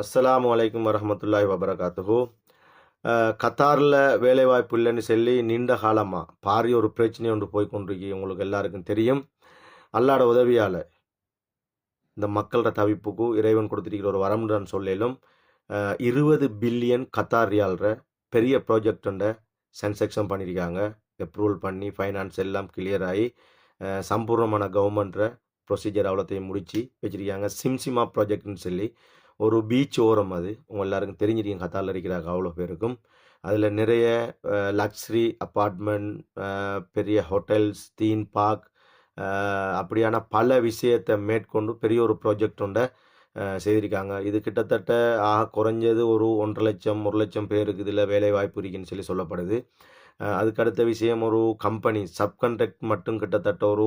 அஸ்ஸலாமு அலைக்கும் வரஹமத்துல்லாஹி வபரகாத்துஹூ. கத்தாரில் வேலைவாய்ப்பு இல்லைன்னு சொல்லி நீண்ட காலமாக பாரிய ஒரு பிரச்சனை ஒன்று போய் கொண்டிருக்கி. உங்களுக்கு எல்லாருக்கும் தெரியும். அல்லாட உதவியால் இந்த மக்களோட தவிப்புக்கு இறைவன் கொடுத்துருக்கிற ஒரு வரம்ன்றான் சொல்லிலும் இருபது பில்லியன் கத்தார் ரியால்ற பெரிய ப்ராஜெக்டுண்ட சென்செக்ஷன் பண்ணியிருக்காங்க அப்ரூவல் பண்ணி ஃபைனான்ஸ் எல்லாம் கிளியர் ஆகி சம்பூர்ணமான கவர்மெண்ட்டை ப்ரொசீஜர் அவ்வளோத்தையும் முடித்து வச்சுருக்காங்க. சிம்சிமா ப்ராஜெக்ட்னு சொல்லி ஒரு பீச் ஓரம் அது. உங்கள் எல்லாருக்கும் தெரிஞ்சிருக்கீங்க கத்தாரில் இருக்கிறாங்க அவ்வளோ பேருக்கும். அதில் நிறைய லக்ஸரி அப்பார்ட்மெண்ட் பெரிய ஹோட்டல்ஸ் தீம் பார்க் அப்படியான பல விஷயத்தை மேற்கொண்டு பெரிய ஒரு ப்ராஜெக்ட் ஒன்றை செய்திருக்காங்க. இது கிட்டத்தட்ட ஆக குறைஞ்சது ஒரு ஒன்றரை லட்சம் ஒரு லட்சம் பேருக்கு இதில் வேலை வாய்ப்பு இருக்குன்னு சொல்லி சொல்லப்படுது. அதுக்கடுத்த அதுக்கு அடுத்த விஷயம் ஒரு கம்பெனி சப்கண்ட்ராக்ட் மட்டும் கிட்டத்தட்ட ஒரு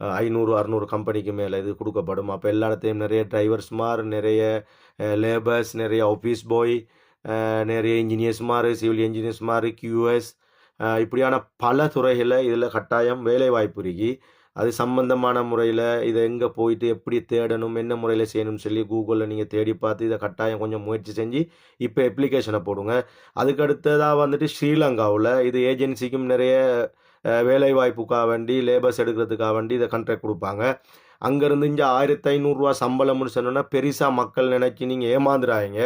ஐநூறு அறநூறு கம்பெனிக்கு மேலே இது கொடுக்கப்படும். அப்போ எல்லா இடத்தையும் நிறைய டிரைவர்ஸ்மார் நிறைய லேபர்ஸ் நிறைய ஆஃபீஸ் பாய் நிறைய இன்ஜினியர்ஸ்மார் சிவில் இன்ஜினியர்ஸ்மார் கியூஎஸ் இப்படியான பல துறைகளில் இதில் கட்டாயம் வேலை வாய்ப்பு அது சம்பந்தமான முறையில் இதை எங்கே போயிட்டு எப்படி தேடணும் என்ன முறையில் செய்யணும்னு சொல்லி கூகுளில் நீங்கள் தேடி பார்த்து இதை கட்டாயம் கொஞ்சம் முயற்சி செஞ்சு இப்போ அப்ளிகேஷனை போடுங்க. அதுக்கு அடுத்ததாக வந்துட்டு ஸ்ரீலங்காவில் இது ஏஜென்சிக்கும் நிறைய வேலைவாய்ப்புக்காக வேண்டி லேபர்ஸ் எடுக்கிறதுக்காக வேண்டி இதை கண்ட்ராக்ட் கொடுப்பாங்க. அங்கேருந்து இங்கே ஆயிரத்தி ஐநூறுரூவா சம்பளம்னு சொன்னோன்னா பெருசாக மக்கள் நினைக்கி நீங்கள் ஏமாந்துடாங்க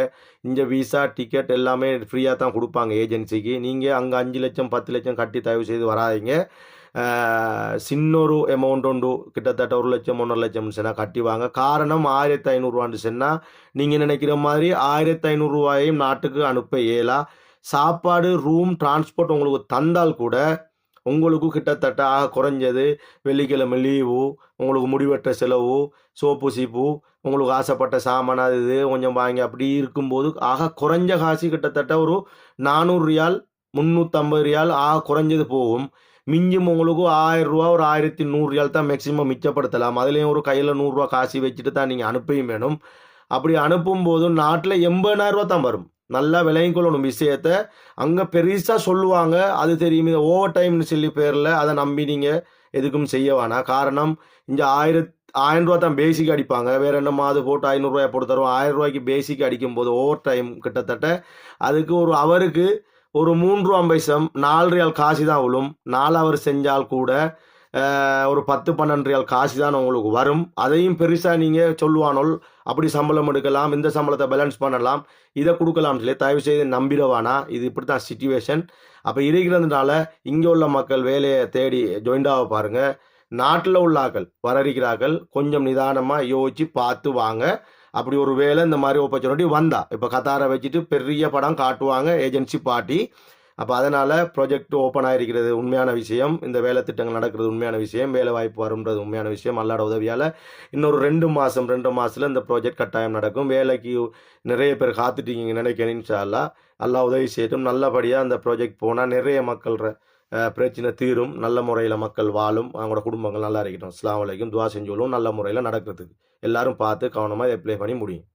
இங்கே விசா டிக்கெட் எல்லாமே ஃப்ரீயாக தான் கொடுப்பாங்க ஏஜென்சிக்கு நீங்கள் அங்கே அஞ்சு லட்சம் பத்து லட்சம் கட்டி தயவு செய்து வராதீங்க. சின்னொரு அமௌண்ட் உண்டு. கிட்டத்தட்ட ஒரு லட்சம் ஒன்றரை லட்சம் சொன்னால் கட்டிவாங்க காரணம் ஆயிரத்தி ஐநூறுரூவான்னு சொன்னால் நீங்கள் நினைக்கிற மாதிரி ஆயிரத்தி ஐநூறுரூவாயையும் நாட்டுக்கு அனுப்ப இயலா. சாப்பாடு ரூம் டிரான்ஸ்போர்ட் உங்களுக்கு தந்தால் கூட உங்களுக்கும் கிட்டத்தட்ட ஆக குறைஞ்சது வெள்ளிக்கிழமை லீவு உங்களுக்கு முடிவெட்ட செலவு சோப்பு சீப்பு உங்களுக்கு ஆசைப்பட்ட சாமான் அது இது கொஞ்சம் வாங்கி அப்படி இருக்கும்போது ஆக குறைஞ்ச காசு கிட்டத்தட்ட ஒரு நானூறு ரியால் முந்நூற்றம்பது ரியால் ஆக குறைஞ்சது போகும். மிஞ்சும் உங்களுக்கு ஆயிரம் ரூபா ஒரு ஆயிரத்தி நூறு ரியால் தான் மேக்சிமம் மிச்சப்படுத்தலாம். அதுலேயும் ஒரு கையில் நூறுரூவா காசு வச்சுட்டு தான் நீங்கள் அனுப்பியும் வேணும். அப்படி அனுப்பும்போது நாட்டில் எண்பதாயிரரூவா தான் வரும். நல்லா விலையும் கொள்ளணும் விஷயத்த. அங்கே பெருசாக சொல்லுவாங்க அது தெரியும் இது ஓவர் டைம்னு சொல்லி பேரில் அதை நம்பி நீங்கள் எதுக்கும் செய்ய வேணாம். காரணம் இங்கே ஆயிரத் ஆயிரம் ரூபா தான் பேசிக் அடிப்பாங்க. வேற என்ன மாது போட்டு ஐநூறுரூவாய் போட்டு தருவோம். ஆயிரம் ரூபாய்க்கு பேசிக் அடிக்கும்போது ஓவர் டைம் கிட்டத்தட்ட அதுக்கு ஒரு அவருக்கு ஒரு மூன்று ரூபா பைசம் நாலு ரியால் காசு தான் விழும். நாலு அவர் செஞ்சால் கூட ஒரு பத்து பன்னெண்டு ரியால் காசு தான் உங்களுக்கு வரும். அதையும் பெருசாக நீங்கள் சொல்லுவானோல் அப்படி சம்பளம் எடுக்கலாம் இந்த சம்பளத்தை பேலன்ஸ் பண்ணலாம் இதை கொடுக்கலாம் சொல்லி தயவு செய்து நம்பிடவானா இது இப்படி தான் சுச்சுவேஷன் அப்போ இருக்கிறதுனால இங்கே உள்ள மக்கள் வேலையை தேடி ஜாயிண்டாக பாருங்க. நாட்டில் உள்ள ஆக்கள் வர இருக்கிறார்கள் கொஞ்சம் நிதானமாக யோசிச்சு பார்த்து வாங்க. அப்படி ஒரு வேலை இந்த மாதிரி ஆப்பர்ச்சுனிட்டி வந்தா இப்போ கத்தாரை வச்சுட்டு பெரிய படம் காட்டுவாங்க ஏஜென்சி பார்ட்டி அப்போ அதனால் ப்ராஜெக்ட் ஓப்பன் ஆகிருக்கிறது உண்மையான விஷயம். இந்த வேலை திட்டங்கள் நடக்கிறது உண்மையான விஷயம். வேலை வாய்ப்பு வரும்ன்றது உண்மையான விஷயம். அல்லாட உதவியால் இன்னொரு ரெண்டு மாதம் ரெண்டு மாதத்தில் இந்த ப்ராஜெக்ட் கட்டாயம் நடக்கும். வேலைக்கு நிறைய பேர் காத்துட்டீங்க நினைக்கிறேன் இன்ஷா அல்லா அல்லா உதவி செய்யட்டும். நல்லபடியாக அந்த ப்ராஜெக்ட் போனால் நிறைய மக்கள் பிரச்சனை தீரும். நல்ல முறையில் மக்கள் வாழும். அவங்களோட குடும்பங்கள் நல்லா இருக்கட்டும். அஸ்ஸலாமு வலைக்கும் துவா செஞ்சோலும் நல்ல முறையில் நடக்கிறதுக்கு. எல்லாரும் பார்த்து கவனமாக அப்ளை பண்ணி முடியும்.